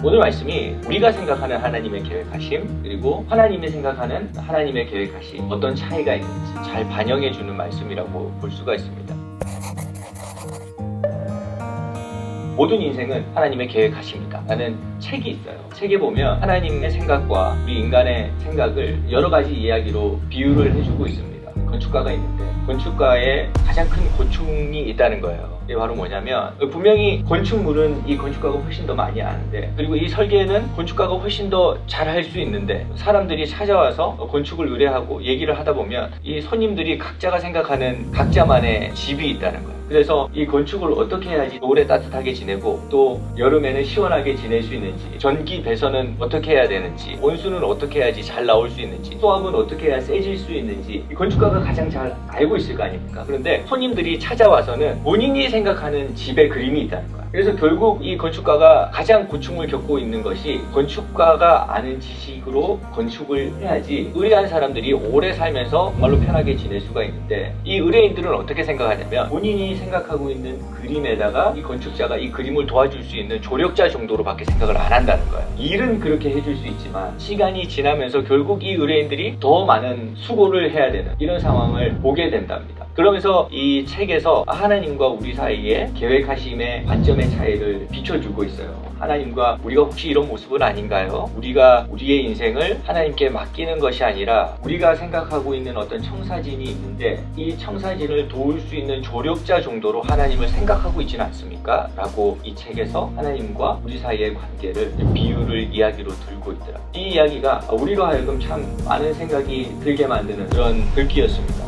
오늘 말씀이 우리가 생각하는 하나님의 계획하심 그리고 하나님이 생각하는 하나님의 계획하심 어떤 차이가 있는지 잘 반영해 주는 말씀이라고 볼 수가 있습니다. 모든 인생은 하나님의 계획하십니다. 라는 책이 있어요. 책에 보면 하나님의 생각과 우리 인간의 생각을 여러 가지 이야기로 비유를 해주고 있습니다. 건축가가 있는데 건축가에 가장 큰 고충이 있다는 거예요. 이게 바로 뭐냐면 분명히 건축물은 이 건축가가 훨씬 더 많이 아는데 그리고 이 설계는 건축가가 훨씬 더 잘 할 수 있는데 사람들이 찾아와서 건축을 의뢰하고 얘기를 하다 보면 이 손님들이 각자가 생각하는 각자만의 집이 있다는 거예요. 그래서 이 건축을 어떻게 해야지 오래 따뜻하게 지내고 또 여름에는 시원하게 지낼 수 있는지 전기 배선은 어떻게 해야 되는지 온수는 어떻게 해야지 잘 나올 수 있는지 수압은 어떻게 해야 세질 수 있는지 이 건축가가 가장 잘 알고 있을 거 아닙니까? 그런데 손님들이 찾아와서는 본인이 생각하는 집의 그림이 있다는 거야. 그래서 결국 이 건축가가 가장 고충을 겪고 있는 것이 건축가가 아는 지식으로 건축을 해야지 의뢰한 사람들이 오래 살면서 정말로 편하게 지낼 수가 있는데 이 의뢰인들은 어떻게 생각하냐면 본인이 생각하고 있는 그림에다가 이 건축자가 이 그림을 도와줄 수 있는 조력자 정도로밖에 생각을 안 한다는 거예요. 일은 그렇게 해줄 수 있지만 시간이 지나면서 결국 이 의뢰인들이 더 많은 수고를 해야 되는 이런 상황을 보게 된답니다. 그러면서 이 책에서 하나님과 우리 사이의 계획하심의 관점 의 차이를 비춰주고 있어요. 하나님과 우리가 혹시 이런 모습은 아닌가요? 우리가 우리의 인생을 하나님께 맡기는 것이 아니라 우리가 생각하고 있는 어떤 청사진이 있는데 이 청사진을 도울 수 있는 조력자 정도로 하나님을 생각하고 있지는 않습니까? 라고 이 책에서 하나님과 우리 사이의 관계를 비유를 이야기로 들고 있더라. 이 이야기가 우리로 하여금 참 많은 생각이 들게 만드는 그런 글귀였습니다.